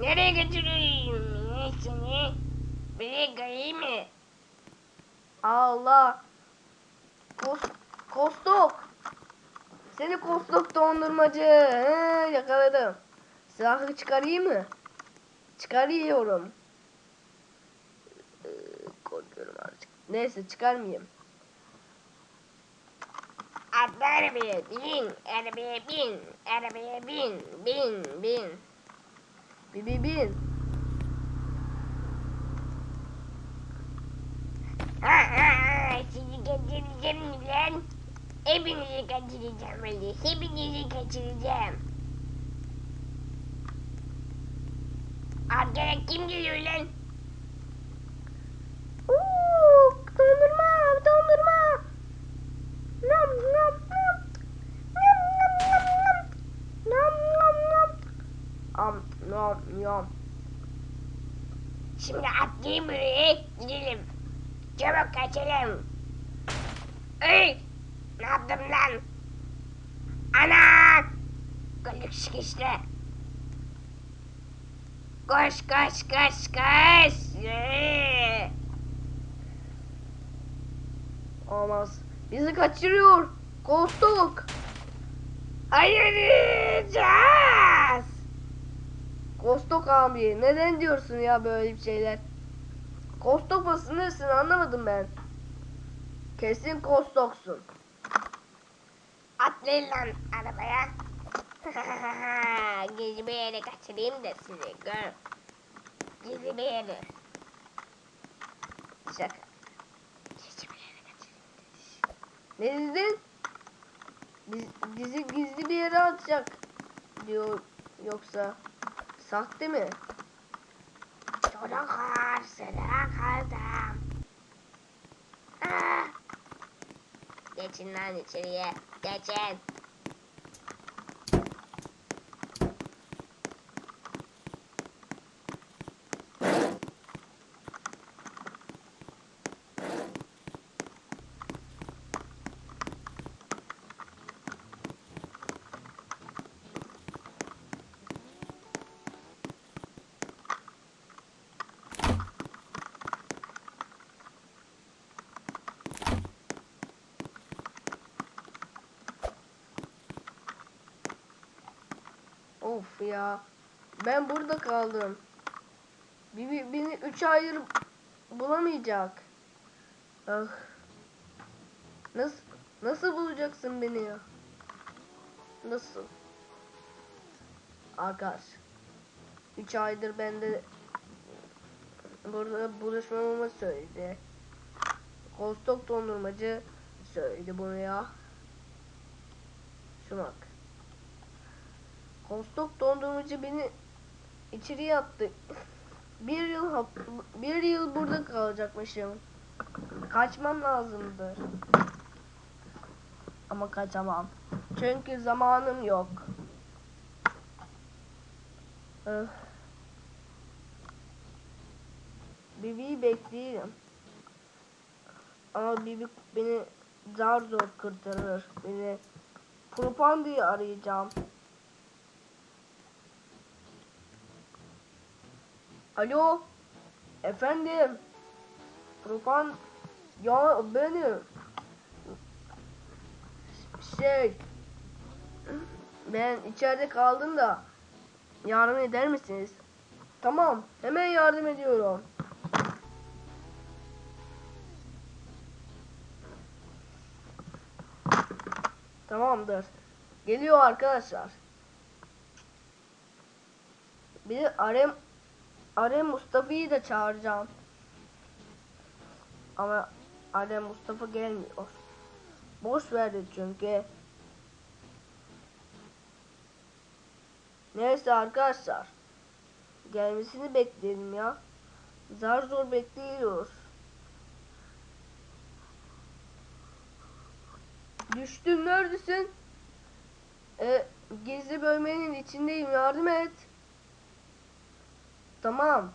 Nereye götüreyim seni? Biri gayı mı? Allah. Kos, kostok. Seni kostok dondurmacı. He, yakaladım. Silahı çıkarayım mı? Çıkarıyorum. Ee, Korkuyorum artık. Neyse çıkarmayayım. Arabaya bin, arabaya bin, arabaya bin, bin, bin. Bin. Ha ha, sizi kaçıracağım lan? Hepinizi kaçıracağım öyle, hepinizi kaçıracağım. Arkada kim geliyor lan? Nam. Şimdi atlayın buraya, gidelim. Çabuk kaçalım. Ey! Ne yaptım lan? Ana! Kılık sıkıştı. Koş koş koş koş. Olmaz. Bizi kaçırıyor. Kostok. Ayıracağız. Kostok abi. Neden diyorsun ya böyle bir şeyler? Kostok mısın nesin anlamadım ben. Kesin kostoksun. Atlayın lan arabaya. Gizli bir yere kaçırayım da sizi gör. Gizli bir yere. Şaka. Gizli bir yere kaçırayım. Ne dedin? Biz, bizi gizli bir yere atacak diyor yoksa sahte mi? Çocuklar sıra kaldım. Ah! Geçin lan içeriye. Geçin. Of ya. Ben burada kaldım. Bir- beni üç aydır bulamayacak. Ah. Nasıl nasıl bulacaksın beni ya? Nasıl? Arkadaş. Üç aydır bende burada buluşmamamı söyledi. Kostok dondurmacı söyledi bunu ya. Şu bak. Kostok dondurmacı beni içeriye attı. Bir yıl bir yıl burada kalacakmışım. Kaçmam lazımdı. Ama kaçamam. Çünkü zamanım yok. Bibi'yi bekleyelim. Ama Bibi beni zar zor kurtarır. Beni Propandi'yi arayacağım. Alo. Efendim. Propan. Ya benim. Şey. Ben içeride kaldım da. Yardım eder misiniz? Tamam. Hemen yardım ediyorum. Tamamdır. Geliyor arkadaşlar. Bir de Arem Mustafa'yı da çağıracağım. Ama Arem Mustafa gelmiyor. Boş verdi çünkü. Neyse arkadaşlar. Gelmesini bekleyelim ya. Zar zor bekliyoruz. Düştüm neredesin? E, gizli bölmenin içindeyim yardım et. Tamam.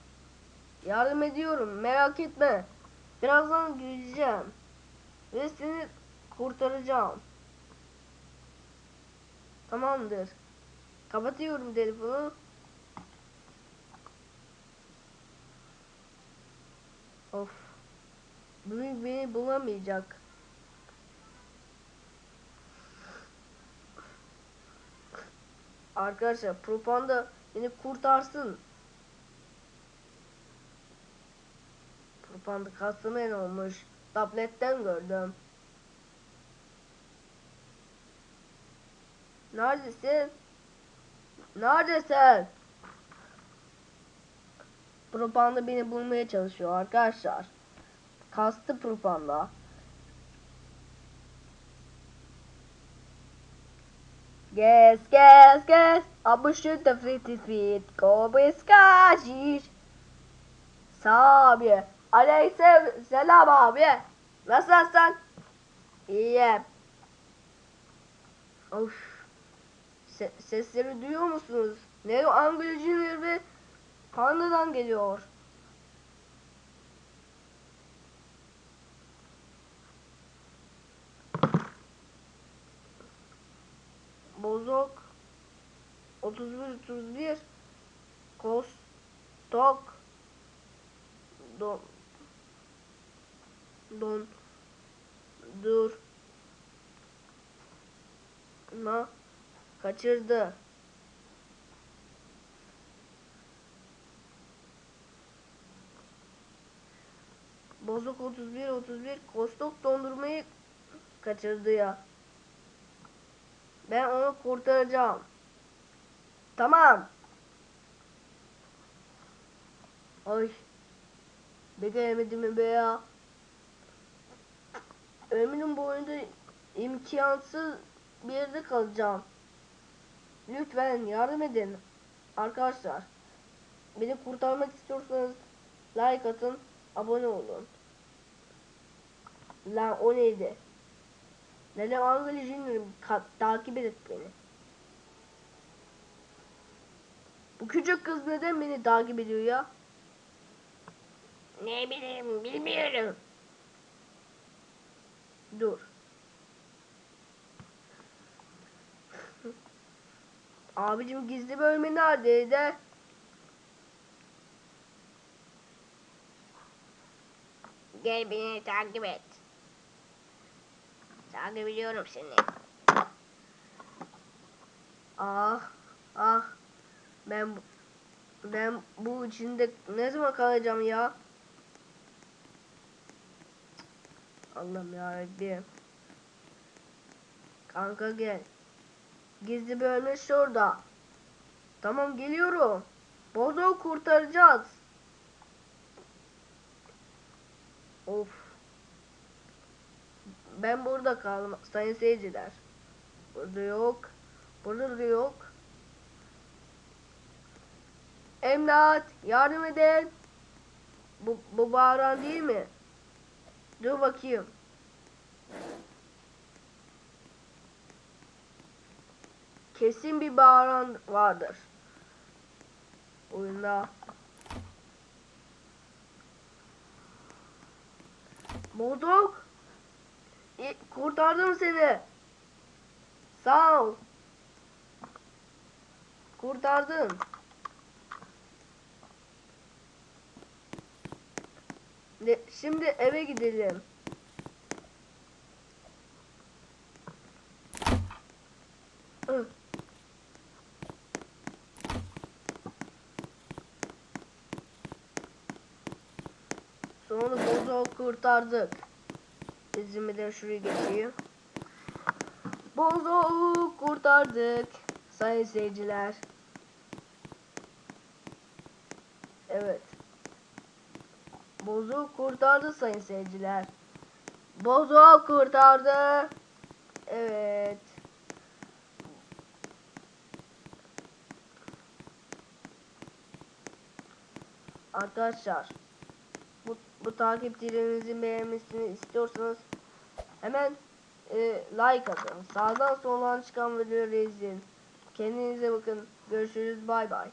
Yardım ediyorum. Merak etme. Birazdan güleceğim. Ve seni kurtaracağım. Tamamdır. Kapatıyorum telefonu. Of. Bugün beni bulamayacak. Arkadaşlar propaganda beni kurtarsın. Propanda kastımen olmuş. Tabletten gördüm. Neredesin? Neredesin? Propanda beni bulmaya çalışıyor arkadaşlar. Kastı Propanda. Ges, ges, ges. Abgeschüttet fritt fit. Kobis kaşiş. Sağ abi. Aleyküm selam abi. Nasılsın? İyiyim. Of. Se- sesleri duyuyor musunuz? Neo Angel Junior ve Panda'dan geliyor. Bozok 31 31 Kostok Don Don Dur Na Kaçırdı Bozok 31 31 Kostok dondurmayı kaçırdı ya. Ben onu kurtaracağım. Tamam. Ay. Beceremedim mi be ya? Ömrüm boyunca imkansız bir yerde kalacağım. Lütfen yardım edin. Arkadaşlar. Beni kurtarmak istiyorsanız like atın, abone olun. Lan o neydi? Neden Angela Junior'ı ka- takip et beni. Bu küçük kız neden beni takip ediyor ya? Ne bileyim bilmiyorum. Dur. Abicim gizli bölme neredeydi? Gel beni takip et. Takip ediyorum seni. Ah, ah. Ben ben bu içinde ne zaman kalacağım ya? Allah'ım yarabbim. Kanka gel. Gizli bölme şurada. Tamam geliyorum. Bozo'yu kurtaracağız. Of. Ben burada kaldım sayın seyirciler. Burada yok. Burada da yok. Emlat yardım edin. Bu, bu bağıran değil mi? Dur bakayım. Kesin bir bağıran vardır. Oyunda. Bozok. E, Kurtardım seni. Sağ ol. Kurtardım. Ne, şimdi eve gidelim. Ih. Sonra bozu kurtardık. İzimi de şuraya geçeyim. Bozu kurtardık. Sayın seyirciler. Evet. Bozu kurtardı sayın seyirciler. Bozu kurtardı. Evet. Arkadaşlar bu, bu takipçilerinizin beğenmesini istiyorsanız hemen e, like atın. Sağdan soldan çıkan videoları izleyin. Kendinize bakın. Görüşürüz. Bay bay.